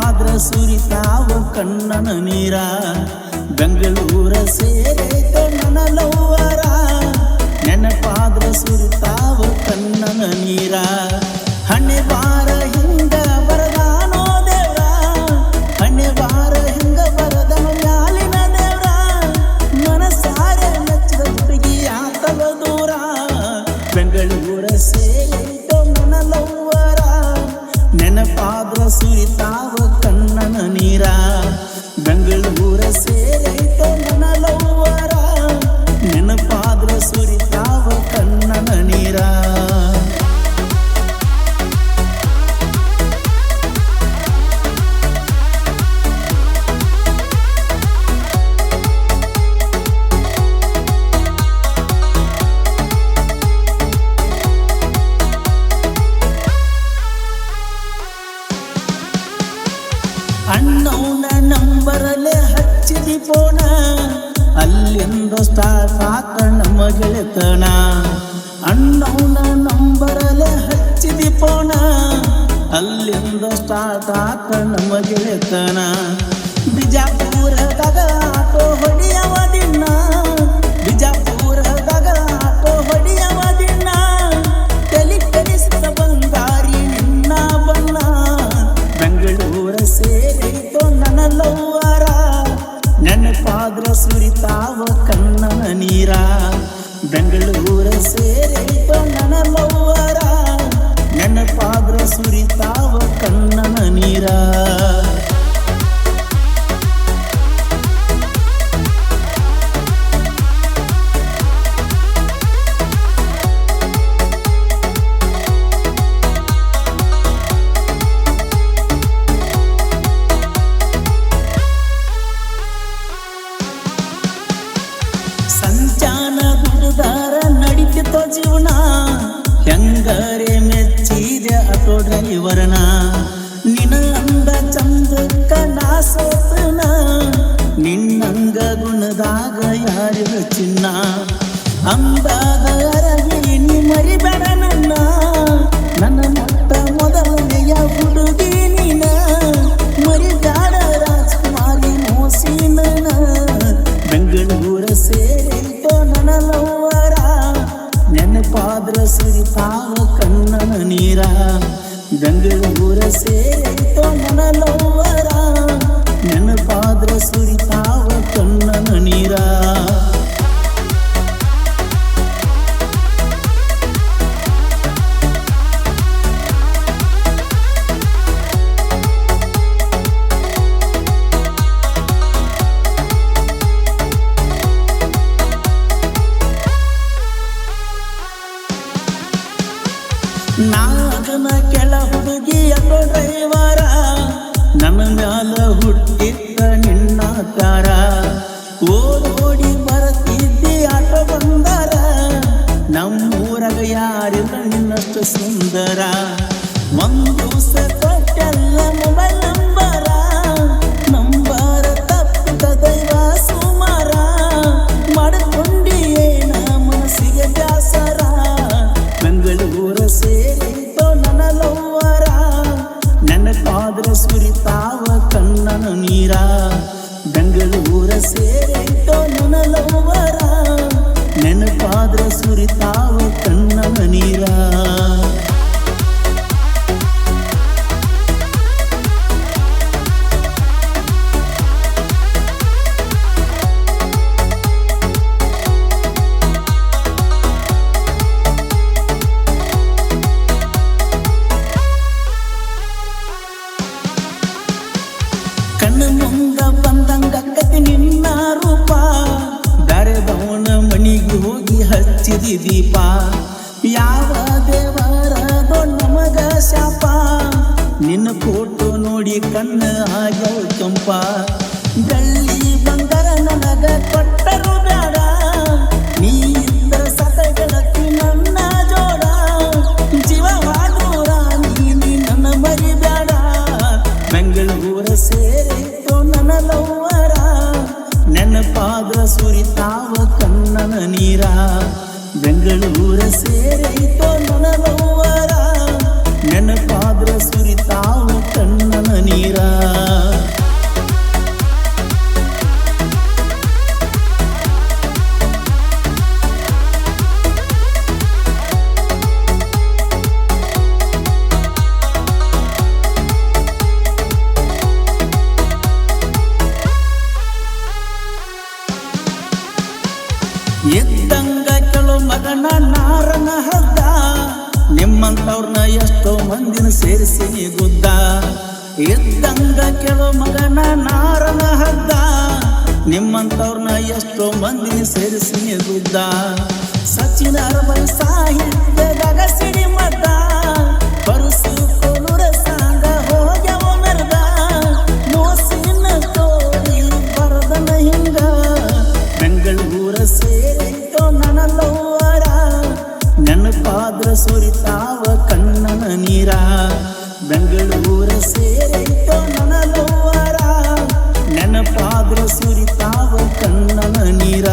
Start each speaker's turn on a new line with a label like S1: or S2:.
S1: ಸುರಿತಾವ ಕಣ್ಣನ ನೀರ ಬೆಂಗಳೂರ ಸೇರೈತೋ ನನ್ನ ಲವ್ವರ ನೆನಪಾದ್ರ ಸುರಿತಾವ ಕಣ್ಣನ ನೀರ ಹಣೆ ಬಾರ ಗೆಳೆತನ ಅಣ್ಣವನ ನಂಬರಲೆ ಹಚ್ಚಿದಿ ಪೋಣ. ಅಲ್ಲಿಂದ ಸ್ಟಾರ್ಟ್ ಆತ ನಮ್ಮ ಗೆಳೆತನ ಬಿಜಾಪುರದಾಗ ಆಟೋ ಹೊಡಿಯವ ಬೆಂಗಳೂರ ಜೀವನ ಹೆಂಗರೆ ಮೆಚ್ಚಿದೆ ಆಟೋ ಡ್ರೈವರ್ನ ನಿನ ಅಂದ ಚಂದಕ್ಕ ನಾ ನಿನ್ನಂಗ ಗುಣದಾಗ ಯಾರಿಗ ಚಿನ್ನ. ಅಂದಾಗ ಅರಗಿ ನೀ ಮರಿಬೇಡ ನನ್ನ. ನನ್ನ ಮೊಟ್ಟ ಮೊದಲನೆಯ ಹುಡುಗಿ ಸುರಿತಾವ ಕಣ್ಣನ ನೀರ ಬೆಂಗಳೂರ ಸೇರಿತೋ ನನ್ನ ನಾಗನ ಕೆಳ ಹುಡುಗಿಯ ಡ್ರೈವರ ನನ್ನ ಮ್ಯಾಲ ಹುಟ್ಟಿದ್ದ ನಿನ್ನ ಕಾರ ಓಡೋಡಿ ಬರತಿದ್ದಿ ಆಟ ಬಂದಾರ ನಮ್ಮೂರಾಗ ಯಾರಿಲ್ಲ ನಿನ್ನಷ್ಟು ಸುಂದರ. ಒಂದು ದಿವಸ ಕಣ್ಣನ ನೀರ ಬೆಂಗಳೂರ ಸೇರಿತೋ ನನ್ನ ಲವ್ವರ ನೆನಪಾದ್ರ ಸುರಿತಾವ ಕಣ್ಣನ ನೀರ ಹಚ್ಚಿದಿ ದೀಪ ಯಾವ ದೇವರದೋ ನಮಗ ಶಾಪ ನಿನ್ನ ಫೋಟೋ ನೋಡಿ ಕಣ್ಣ ಹಾಗೆ ಕೆಂಪ. ಬೆಳ್ಳಿ ಬಂಗಾರ ನನಗ ಕೊಟ್ಟರು ಬೇಡ ನೀ ಇದ್ದ ಸತ ಗೆಳತಿ ನನ್ನ ಜೋಡ. ಜೀವವಾದೂರ ನೀ ನನ್ನ ಮರಿಬೇಡ ಬೆಂಗಳೂರ ಸೇರಿತ್ತು ನನ್ನ ಲವ್ವರ. ನೆನಪಾದ ಸುರಿತಾವ ಕಣ್ಣನ ನೀರ. ಬೆಂಗಳೂರ ಸೇರಿತು ನನ್ನ ಲವ್ವರ ನೆನಪಾದ್ರ ಸುರಿತಾವ ಕಣ್ಣನ ನೀರ ನಿಮ್ಮಂತವ್ರನ್ನ ಎಷ್ಟೋ ಮಂದಿನ ಸೇರಿಸಿ ಗುದ್ದ. ಎದ್ದಂಗ ಕೆಲವು ಮಗನ ನಾರನ ಹದ್ದ ನಿಮ್ಮಂತವ್ರನ್ನ ಎಷ್ಟೋ ಮಂದಿನ ಸೇರಿಸಿ ಗುದ್ದ. ಸಚಿನ ಅರಬೈ ಸಾಹಿತ್ಯದಾಗ ಸಿಡಿ ಮದ್ದ ಪರಸು ಕೊಲುರ ಸಾಂಗ ಹೋಗ್ಯವ ಮೆರ್ದ ಮೋಸಿನ ತೋರಿ ಬರದನ ಹಿಂಗ. ಬೆಂಗಳೂರ ಸೇರಿತೋ ನನ್ನ ಲವ್ವರ. ನೆನಪಾದ್ರ ಸುರಿತಾ ಬೆಂಗಳೂರ ಸೇರಿತ ನನಗೋವರ ನೆನಪಾದ್ರ ಸುರಿತಾವ ಕಣ್ಣನ ನೀರ